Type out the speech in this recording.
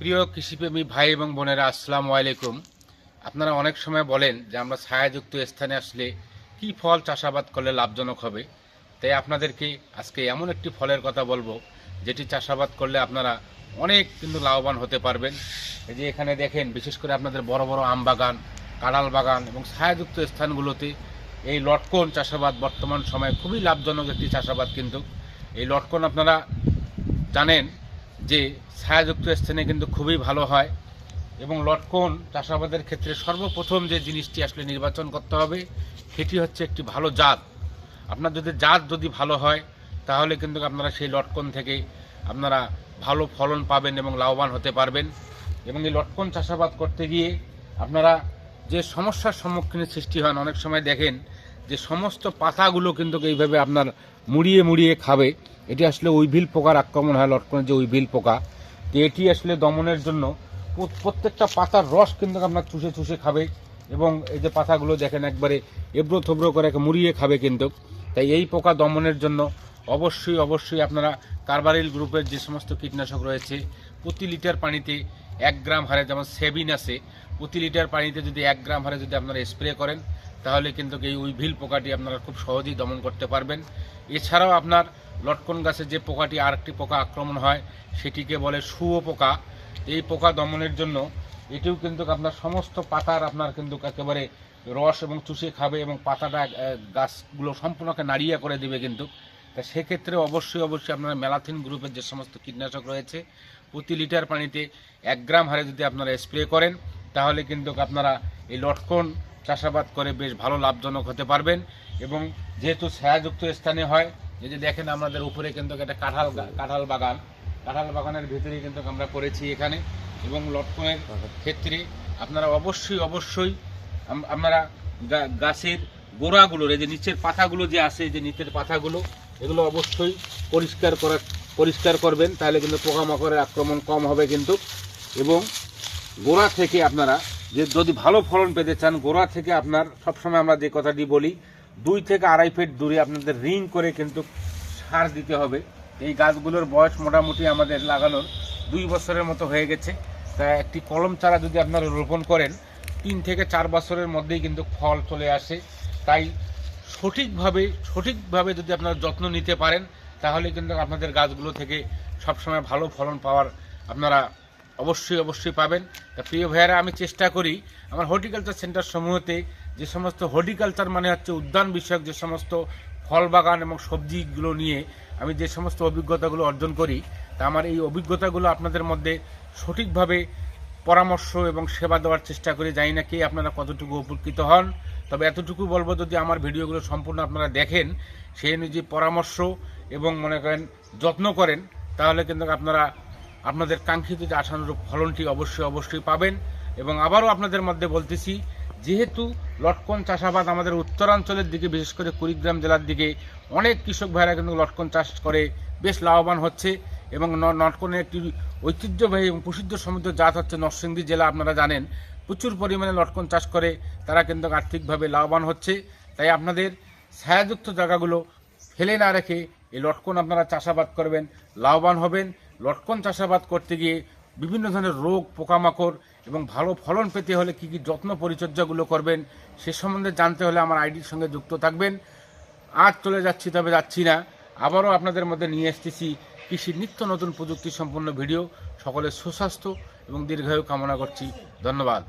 প্রিয় কৃষিপ্রেমী ভাই এবং বোনেরা, আসসালামু আলাইকুম। আপনারা অনেক সময় বলেন যে আমরা ছায়াযুক্ত স্থানে আসলে কি ফল চাষাবাদ করলে লাভজনক হবে। তাই আপনাদেরকে আজকে এমন একটি ফলের কথা বলব, যেটি চাষাবাদ করলে আপনারা অনেক কিন্তু লাভবান হতে পারবেন। এই যে এখানে দেখেন, বিশেষ করে আপনাদের বড় বড় আম বাগান কাঁড়াল বাগান এবং ছায়াযুক্ত স্থানগুলোতে এই লটকন চাষাবাদ বর্তমান সময়ে খুবই লাভজনক একটি চাষাবাদ কিন্তু। এই লটকন আপনারা জানেন যে ছায়াযুক্ত স্থানে কিন্তু খুবই ভালো হয় এবং লটকন চাষাবাদের ক্ষেত্রে সর্বপ্রথম যে জিনিসটি আসলে নির্বাচন করতে হবে, সেটি হচ্ছে একটি ভালো জাত। আপনার যদি জাত যদি ভালো হয়, তাহলে কিন্তু আপনারা সেই লটকন থেকে আপনারা ভালো ফলন পাবেন এবং লাভবান হতে পারবেন। এবং এই লটকন চাষাবাদ করতে গিয়ে আপনারা যে সমস্যার সম্মুখীনের সৃষ্টি হন, অনেক সময় দেখেন যে সমস্ত পাতাগুলো কিন্তু এইভাবে আপনার মুড়িয়ে মুড়িয়ে খাবে। এটি আসলে উইভিল পোকার আক্রমণ হয় লটকনের যে উইভিল পোকা। তো এটি আসলে দমনের জন্য প্রত্যেকটা পাতার রস কিন্তু আপনার চুষে চুষে খাবে এবং এই যে পাতাগুলো দেখেন একবারে এবড়ো থবড়ো করে মুড়িয়ে খাবে কিন্তু। তাই এই পোকা দমনের জন্য অবশ্যই অবশ্যই আপনারা কার্বারিল গ্রুপের যে সমস্ত কীটনাশক রয়েছে, প্রতি লিটার পানিতে এক গ্রাম হারে যেমন সেবিন আছে, প্রতি লিটার পানিতে যদি এক গ্রাম হারে যদি আপনারা স্প্রে করেন, তাহলে কিন্তু এই উইভিল পোকাটি আপনারা খুব সহজেই দমন করতে পারবেন। এছাড়াও আপনার লটকন গাছে যে পোকাটি আরেকটি পোকা আক্রমণ হয়, সেটিকে বলে শুয়ো পোকা। এই পোকা দমনের জন্য এটিও কিন্তু আপনার সমস্ত পাতার আপনার কিন্তু একেবারে রস এবং চুষে খাবে এবং পাতাটা গাছগুলো সম্পূর্ণকে নাড়িয়া করে দিবে কিন্তু। তা সেক্ষেত্রে অবশ্যই অবশ্যই আপনারা মেলাথিন গ্রুপের যে সমস্ত কীটনাশক রয়েছে, প্রতি লিটার পানিতে এক গ্রাম হারে যদি আপনারা স্প্রে করেন, তাহলে কিন্তু আপনারা এই লটকন চাষাবাদ করে বেশ ভালো লাভজনক হতে পারবেন। এবং যেহেতু ছায়াযুক্ত স্থানে হয় এই যে দেখেন আমাদের উপরে কিন্তু একটা কাঁঠাল কাঁঠাল বাগান। কাঁঠাল বাগানের ভিতরে কিন্তু আমরা করেছি এখানে এবং লটকনের ক্ষেত্রে আপনারা অবশ্যই অবশ্যই আম- আপনারা গা- গাছের গোড়াগুলোর এই যে নিচের পাতাগুলো যে আছে যে নিচের পাতাগুলো, এগুলো অবশ্যই পরিষ্কার করা পরিষ্কার করবেন, তাহলে কিন্তু পোকামাকড়ের আক্রমণ কম হবে কিন্তু। এবং গোড়া থেকে আপনারা যে যদি ভালো ফলন পেতে চান, গোড়া থেকে আপনার সবসময় আমরা যে কথাটি বলি দুই থেকে আড়াই ফিট দূরে আপনাদের রিং করে কিন্তু সার দিতে হবে। এই গাছগুলোর বয়স মোটামুটি আমাদের লাগানোর দুই বছরের মতো হয়ে গেছে। তা একটি কলম চারা যদি আপনারা রোপণ করেন, তিন থেকে চার বছরের মধ্যেই কিন্তু ফল চলে আসে। তাই সঠিকভাবে সঠিকভাবে যদি আপনারা যত্ন নিতে পারেন, তাহলে কিন্তু আপনাদের গাছগুলো থেকে সবসময় ভালো ফলন পাওয়ার আপনারা অবশ্যই অবশ্যই পাবেন। তা প্রিয় ভাইয়ারা, আমি চেষ্টা করি আমার হর্টিকালচার সেন্টার সমূহতে যে সমস্ত হর্টিকালচার মানে হচ্ছে উদ্যান বিষয়ক যে সমস্ত ফল বাগান এবং সবজিগুলো নিয়ে আমি যে সমস্ত অভিজ্ঞতাগুলো অর্জন করি, তা আমার এই অভিজ্ঞতাগুলো আপনাদের মধ্যে সঠিকভাবে পরামর্শ এবং সেবা দেওয়ার চেষ্টা করি। জানি না কে আপনারা কতটুকু উপকৃত হন, তবে এতটুকু বলব যদি আমার ভিডিওগুলো সম্পূর্ণ আপনারা দেখেন, সেই অনুযায়ী পরামর্শ এবং মনে করেন যত্ন করেন, তাহলে কিন্তু আপনারা আপনাদের কাঙ্ক্ষিত যে আশানুরূপ ফলনটি অবশ্যই অবশ্যই পাবেন এবং আবারও আপনাদের মধ্যে বলতেছি, যেহেতু লটকন চাষাবাদ আমাদের উত্তরাঞ্চলের দিকে, বিশেষ করে কুড়িগ্রাম জেলার দিকে অনেক কৃষক ভাইরা কিন্তু লটকন চাষ করে বেশ লাভবান হচ্ছে এবং লটকনের একটি ঐতিহ্যবাহী এবং প্রসিদ্ধ সমুদ্র জাত হচ্ছে নরসিংদী জেলা, আপনারা জানেন। প্রচুর পরিমাণে লটকন চাষ করে তারা কিন্তু আর্থিকভাবে লাভবান হচ্ছে। তাই আপনাদের ছায়াযুক্ত জায়গাগুলো ফেলে না রেখে এই লটকন আপনারা চাষাবাদ করবেন, লাভবান হবেন। লটকন চাষাবাদ করতে গিয়ে বিভিন্ন ধরনের রোগ, পোকামাকড় এবং ভালো ফলন পেতে হলে কি কি যত্ন পরিচর্যাগুলো করবেন, সে সম্বন্ধে জানতে হলে আমার আইডির সঙ্গে যুক্ত থাকবেন। আজ চলে যাচ্ছি তবে যাচ্ছি না, আবারও আপনাদের মধ্যে নিয়ে এসতেছি কৃষির নিত্য নতুন প্রযুক্তি সম্পন্ন ভিডিও। সকলের সুস্বাস্থ্য এবং দীর্ঘায়ু কামনা করছি। ধন্যবাদ।